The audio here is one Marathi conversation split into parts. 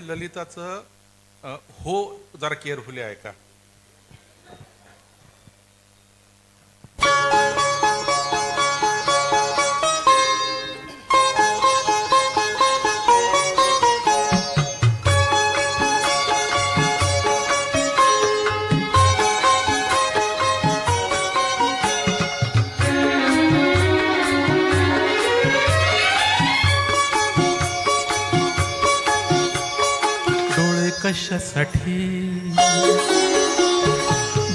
ललिताचं हो जरा केअरफुली आहे कशासाठी?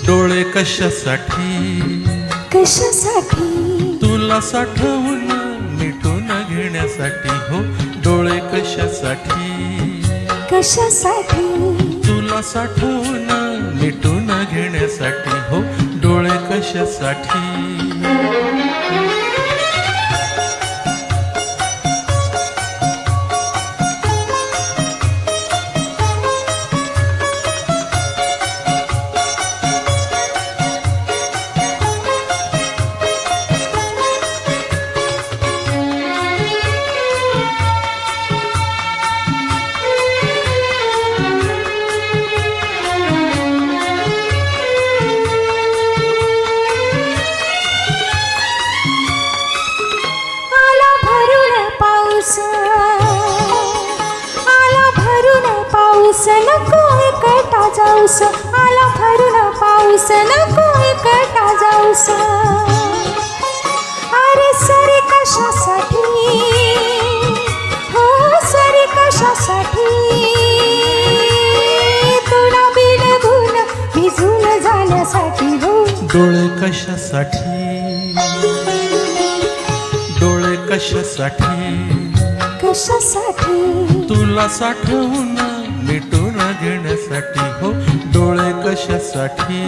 डोळे कशासाठी? कशासाठी? तुला साठवून मिटून घेण्यासाठी हो डोळे कशासाठी? कशासाठी? तुला साठवून मिटून घेण्यासाठी हो डोळे कशासाठी? जाऊस. आला भरून पाऊस नको एकटा जाऊस. अरे सरी कशासाठी? हो सरी कशासाठी? तुला बिलगून भिजून जाण्यासाठी हो. डोळे कशासाठी? डोळे कशासाठी? कशासाठी? तुला साठवून मिटून घेण्यासाठी हो डोळे कशासाठी?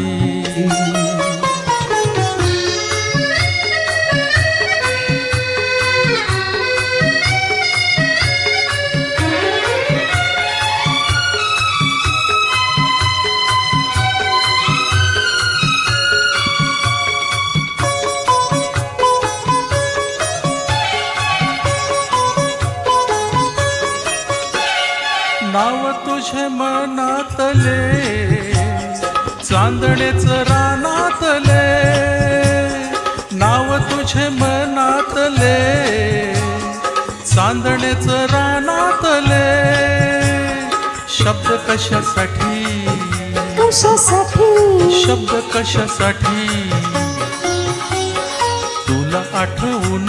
तुझे मनातले चांदणेच रानातले नाव तुझे मनातले चांदणेच रानातले शब्द कशासाठी? कशासाठी? शब्द कशासाठी? तुला आठवून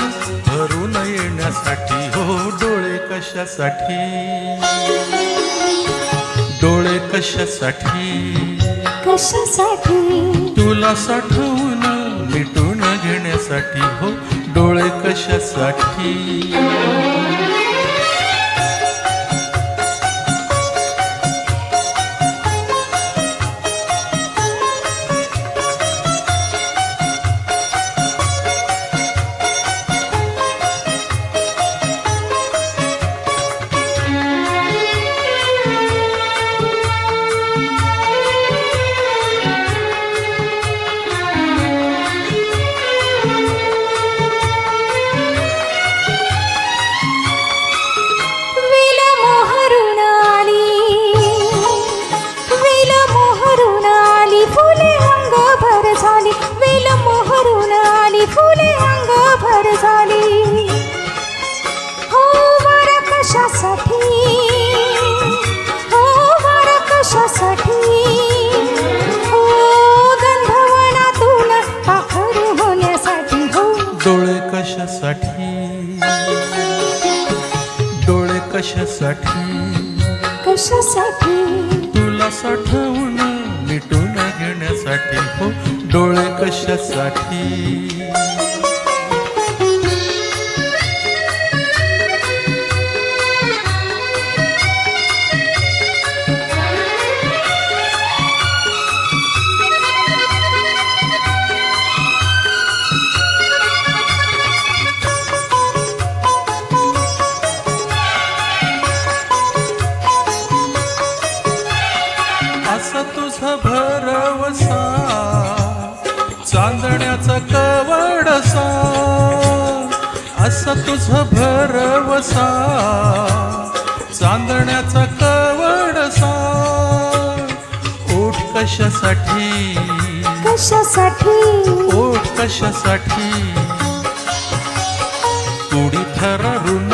भरून येण्यासाठी हो डोळे कशासाठी? कशासाठी? कशासाठी? तुला साठवून मिटून घेण्यासाठी हो डोळे कशासाठी? झाली हो वर कशासाठी? हो वर कशासाठी? हो गंधवनातून पाखर होण्यासाठी हो। डोळे कशासाठी? डोळे कशासाठी? कशासाठी? तुला साठवून मिटून घेण्यासाठी हो। डोळे कशासाठी? चांदण्याचा कवडसा असं तुझ भरवसा. चांदण्याचा कवडसा ओट कशासाठी? कशासाठी? ओट कशासाठी? थोडी थरारून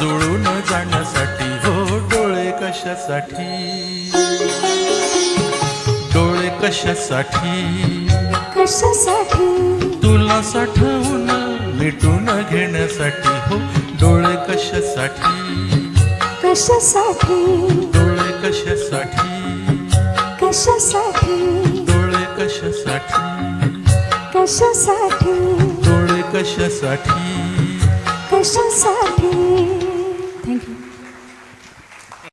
जुळून जाण्यासाठी हो डोळे कशासाठी? कशासाठी? कशासाठी? तुला साठवून मिटून घेण्यासाठी हो. डोळे कशासाठी? कशासाठी? डोळे कशासाठी? कशासाठी? डोळे कशासाठी? कशासाठी? डोळे कशासाठी?